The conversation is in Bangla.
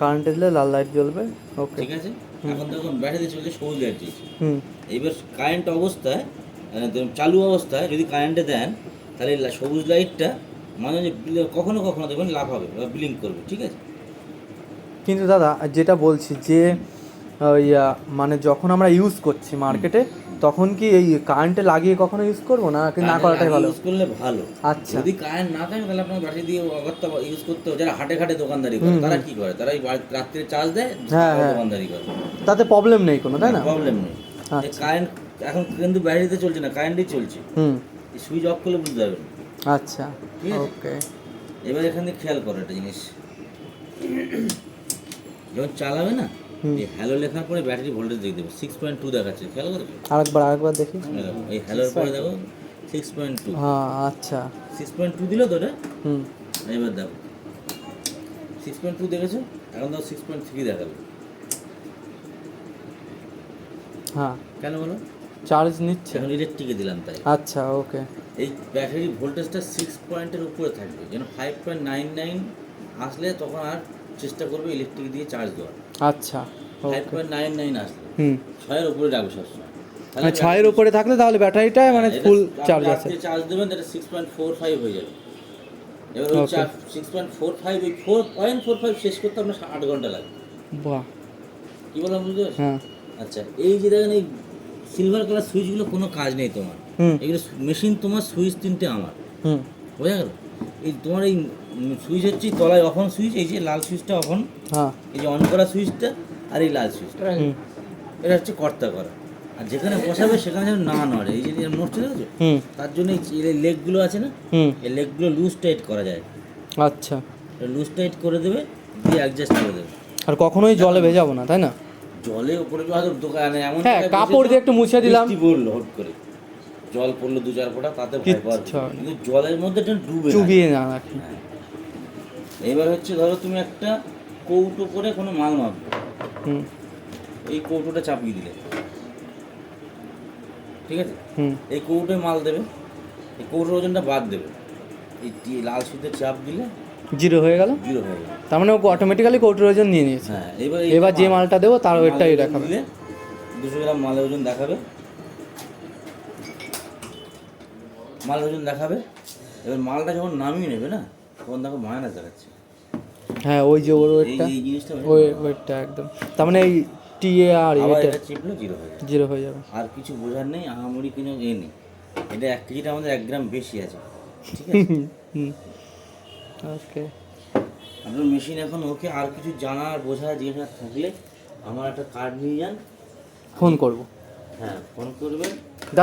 কারেন্টে দিলে লাল লাইট জ্বলবে। ওকে ঠিক আছে? এখন দেখুন ব্যাটারি চলছে সবুজ লাইট জ্বলছে। হুম। এবার কারেন্ট অবস্থায় মানে চালু অবস্থায় যদি কারেন্টে দেন তাহলে সবুজ লাইটটা মানে কখনো কখনো দেখবেন লাভ হবে বা ব্লিঙ্ক করবে ঠিক আছে? কিন্তু দাদা যেটা বলছি যে ওই মানে যখন আমরা ইউজ করছি মার্কেটে তখন কি এই কারেন্টে লাগিয়ে কখনো ইউজ করব না? কি না করাটাই ভালো? ইউজ করলে ভালো। আচ্ছা। যদি কারেন্ট না থাকে তাহলে আপনার ব্যাটারি দিয়ে অগত্যা ইউজ করতে হবে। যারা হাটে ঘাটে দোকানদারি করে তারা কি করে? তারা এই রাত্রে চার্জ দেয় হ্যাঁ, হ্যাঁ। দোকানদারি করে। তাতে প্রবলেম নেই কোনো তাই না? প্রবলেম নেই। আচ্ছা। কারেন্ট এখন কিন্তু ব্যাটারিতে চলছে না কারেন্টই চলছে। হুম। সুইচ অফ করলে বুঝতে পারবেন। আচ্ছা ওকে এবার এখান থেকে খেয়াল করো একটা জিনিস। যখন চালাবে না। এই হ্যালো লেখার পরে ব্যাটারি ভোল্টেজ দেখে দেবো সিক্স পয়েন্ট টু দেখাচ্ছে। খেয়াল করেছ আরেকবার আরেকবার দেখি। এই হ্যালোর পরে দেখো সিক্স পয়েন্ট টু হ্যাঁ আচ্ছা। সিক্স পয়েন্ট টু দিল তো ওটা? হুম। এবার দেখো। সিক্স পয়েন্ট টু দেখেছ? এখন দেখো সিক্স পয়েন্ট থ্রি দেখাবে হ্যাঁ। কেন বলো? চার্জ নিচ্ছে। এখন ইলেকট্রিকে দিলাম তাই। আচ্ছা ওকে এই ব্যাটারি ভোল্টেজটা সিক্স পয়েন্টের উপরে থাকবে। যেন ফাইভ পয়েন্ট নাইন নাইন আসলে তখন আর চেষ্টা করবে ইলেকট্রিক দিয়ে চার্জ দেওয়ার। আচ্ছা ফাইভ পয়েন্ট নাইন নাইন আসলে হুম। ছয়ের উপরে রাখবে সবসময়। মানে ছায়ের উপরে থাকলে তাহলে ব্যাটারিটা মানে ফুল চার্জ আছে। চার্জ দেবেন তাহলে সিক্স পয়েন্ট ফোর ফাইভ হয়ে যাবে। এবার ওই. সিক্স পয়েন্ট ফোর ফাইভ ওই ফোর পয়েন্ট ফোর ফাইভ শেষ করতে আপনার আট ঘণ্টা লাগবে। বাহ। কি বললাম বুঝতে পারছ হ্যাঁ। আচ্ছা এই যে দেখেন এই সিলভার কালার সুইচগুলো কোনো কাজ নেই তোমার। এগুলো মেশিন তোমার সুইচ তিনটে আমার। হুম। বোঝা গেল? এই তোমার এই সুইচ হচ্ছে তলায় অফ অন সুইচ এই যে লাল সুইচটা অফ অন হ্যাঁ। এই যে অন করা সুইচটা আর এই লাল সুইচটা। এটা হচ্ছে কর্তা করা। আর যেখানে বসাবে সেখানে যেন না নড়ে। এই যে নড়ছে দেখেছ হুম। তার জন্য এই লেগগুলো আছে না হুম। এই লেগগুলো লুজ টাইট করা যায়। আচ্ছা। লুজ টাইট করে দেবে দিয়ে অ্যাডজাস্ট করে দেবে। আর কখনোই জলে ভেজাবো না তাই না? জলে উপরে দোকানে এমন হ্যাঁ কাপড় দিয়ে একটু মুছে দিলাম। পড়ল হট করে। জল পড়ল দু চার ফোঁটা তাতে ভয় পাওয়ার কিন্তু জলের মধ্যে এটা ডুবে না। চুবিয়ে না রাখি হ্যাঁ। এবার হচ্ছে ধরো তুমি একটা কৌটো করে কোনো মাল মাপবে। হুম। এই কৌটোটা চাপিয়ে দিলে। ঠিক আছে? হুম। এই কৌটোয় মাল দেবে। এই কৌটোর ওজনটা বাদ দেবে। এই লাল সুতে চাপ দিলে জিরো হয়ে গেল? জিরো হয়ে যাবে তার মানে ও অটোমেটিক্যালি কৌটোর ওজন নিয়ে নিয়েছে। হ্যাঁ এবার এবার যে মালটা দেবো তার ওয়েটটাই দেখাবে। দুশো গ্রাম মালের ওজন দেখাবে। মালের ওজন দেখাবে এবার মালটা যখন নামিয়ে নেবে না তখন দেখো মায়না দেখাচ্ছে। হ্যাঁ ওই যে ওর ওয়েটটা ওই ওয়েটটা একদম। তার মানে এই টি এ আর এটা চিপলে জিরো হয়ে যাবে। জিরো হয়ে যাবে। আর কিছু বোঝার নেই আহামরি কোনো এ নেই। এটা এক কেজিটা আমাদের এক গ্রাম বেশি আছে। ঠিক আছে? ওকে। আপনার মেশিন এখন ওকে আর কিছু জানার বোঝা জিজ্ঞাসা থাকলে আমার একটা কার্ড নিয়ে যান। ফোন করব। হ্যাঁ ফোন করবেন।